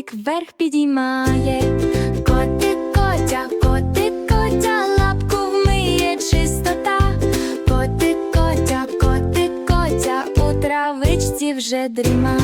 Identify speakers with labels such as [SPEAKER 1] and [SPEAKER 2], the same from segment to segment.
[SPEAKER 1] Котик вверх підіймає. Котик котя, котик котя, лапку вмиє чистота. Котик котя, котик котя, у травичці вже дріма.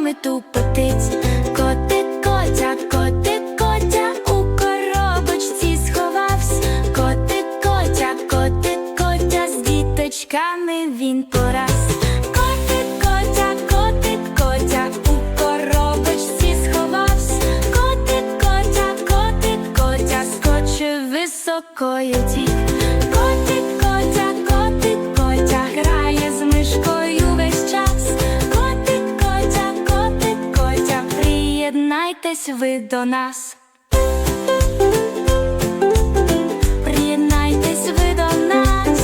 [SPEAKER 1] Пташками тупотить. Приєднайтесь ви до нас. Приєднайтесь ви до нас.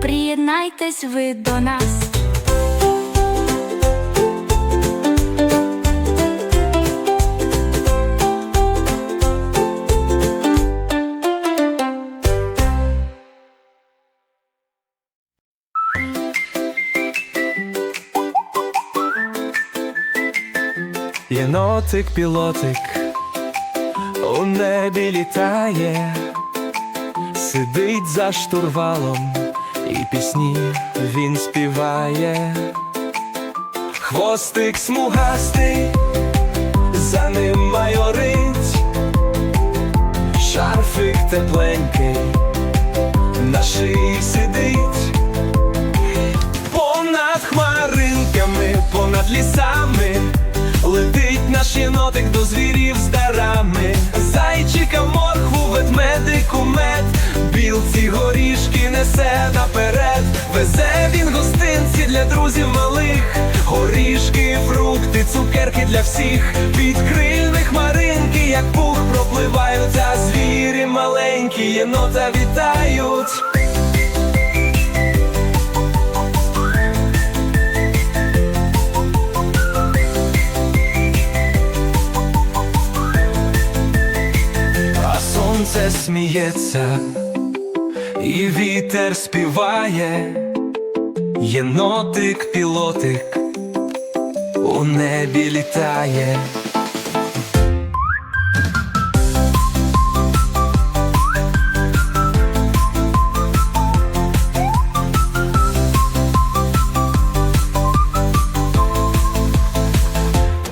[SPEAKER 1] Приєднайтесь ви до нас.
[SPEAKER 2] Єнотик пілотик у небі літає, сидить за штурвалом і пісні він співає. Хвостик смугастий, за ним майорить, шарфик тепленький, на шиї сидить. Понад хмаринками, понад лісами наш єнотик до звірів з дарами. Зайчика морхву, ведмедику мед. Білці горішки несе наперед. Везе він гостинці для друзів малих. Горішки, фрукти, цукерки для всіх. Під крильми хмаринки, як пух пропливають А звірі маленькі. Єнота вітають сміється, і вітер співає, єнотик пілотик у небі літає.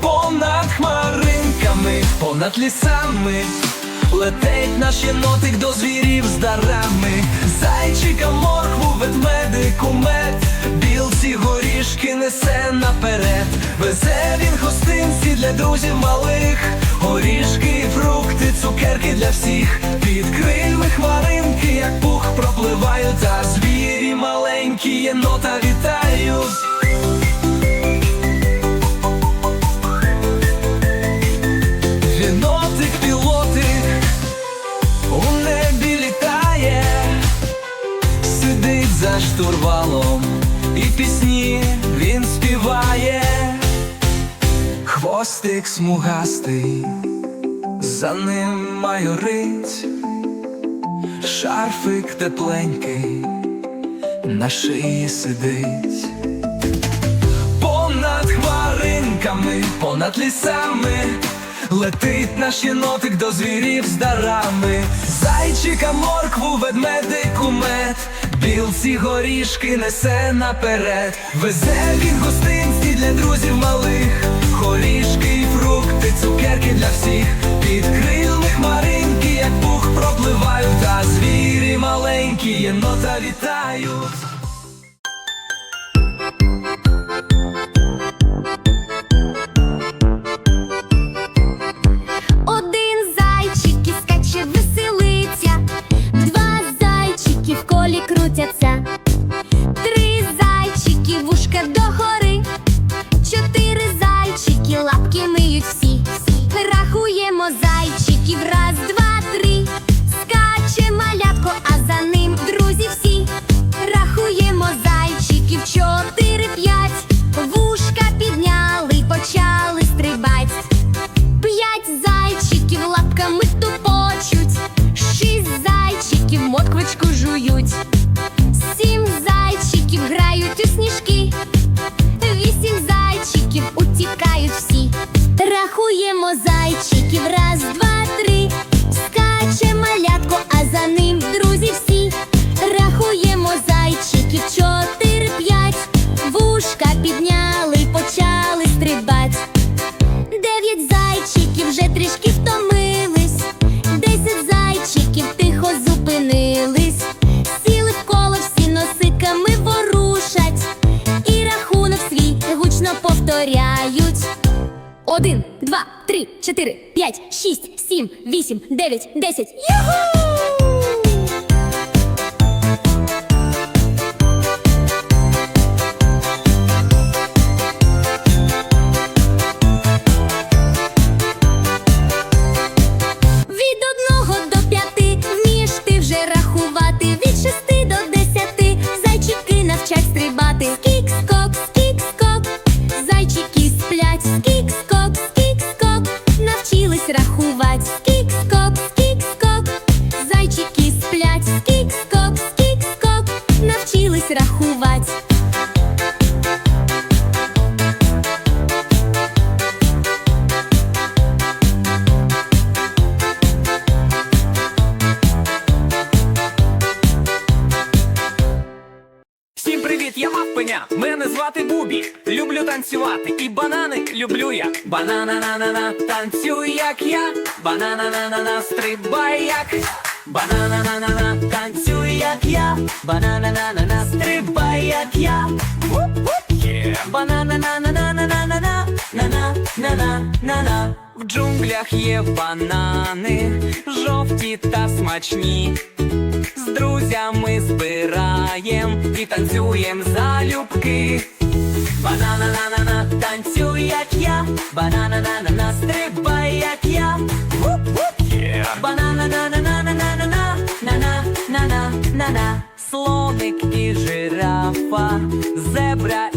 [SPEAKER 2] Понад хмаринками, понад лісами Летить наш єнотик до звірів з дарами. Зайчика моркву, ведмедику мед Білці горішки несе наперед. Везе він гостинці для друзів малих. Горішки, фрукти, цукерки для всіх. Під крильми хмаринки, як пух пропливають. А звірі маленькі єнота хвостик смугастий, за ним майорить, шарфик тепленький, на шиї сидить. Понад хмаринками понад лісами. Летить наш єнотик до звірів з дарами. Зайчика, моркву, ведмедику мед. Білці горішки несе наперед. Везе він гостинці для друзів малих. Горішки фрукти, цукерки для всіх. Під крилами хмаринки, як пух пропливають, а звірі маленькі єнота вітають.
[SPEAKER 3] Жують, сім зайчиків грають у сніжки, вісім зайчиків утікають всі. Рахуємо зайчиків раз, два, три. Скаче малятко, а за ним друзі всі. Рахуємо зайчиків чотири, 4, 5, 6, 7, 8, 9, 10. Юху! Рахувати від шести до десяти зайчики навчать стрибати.
[SPEAKER 4] Я Мавпеня, мене звати Бубі. Люблю танцювати і банани люблю я. Банана-на-на-на, танцюй як я. Банана-на-на-на, стрибай як. Банана-на-на-на, танцюй як я. Банана-на-на-на, стрибай як я. Банана-на-на-на-на-на-на-на, на-на-на-на-на. В джунглях є банани, жовті та смачні. З друзями збираєм і танцюєм залюбки. Банана-на-на-на, танцюй, як я, банана-на-на-на, стрибай, як я. Банана-на-на-на-на-на-на-на, на-на-на-на-на-на. Слоник і жирафа, зебра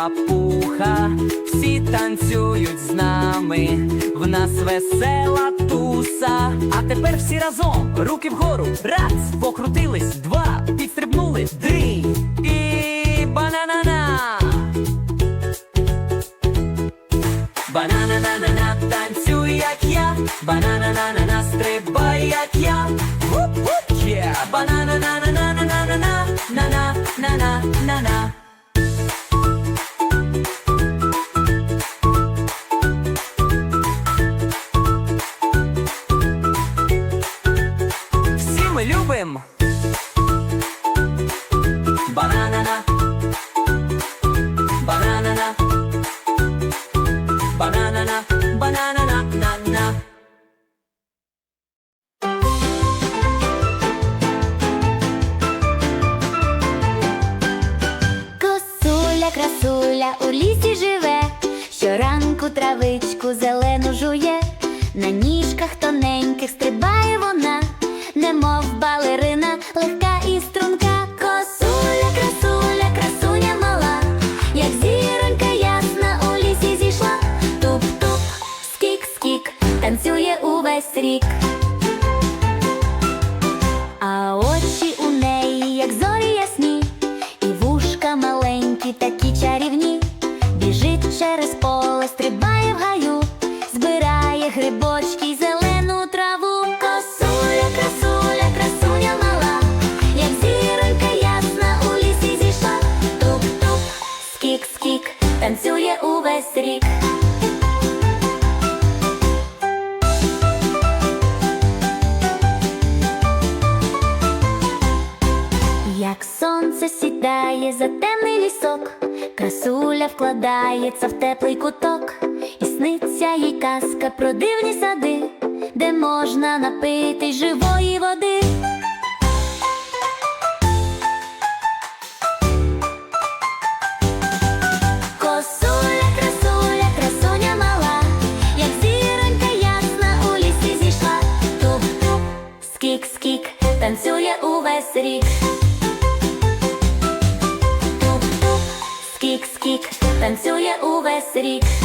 [SPEAKER 4] папуха, всі танцюють з нами, в нас весела туса. А тепер всі разом, руки вгору, раз, покрутились, два, підстрибнули, три. І бананана. Банана-на-на-на, танцюй, як я, банана-на-на-на, стрибай, як я. Вуп-вуп, yeah. Банана-на-на-на-на-на-на, на-на-на-на-на-на. Всі
[SPEAKER 3] травичку зелену жує, Як сонце сідає за темний лісок, красуля вкладається в теплий куток, і сниться їй казка про дивні сади, де можна напити живої води. Туп-туп,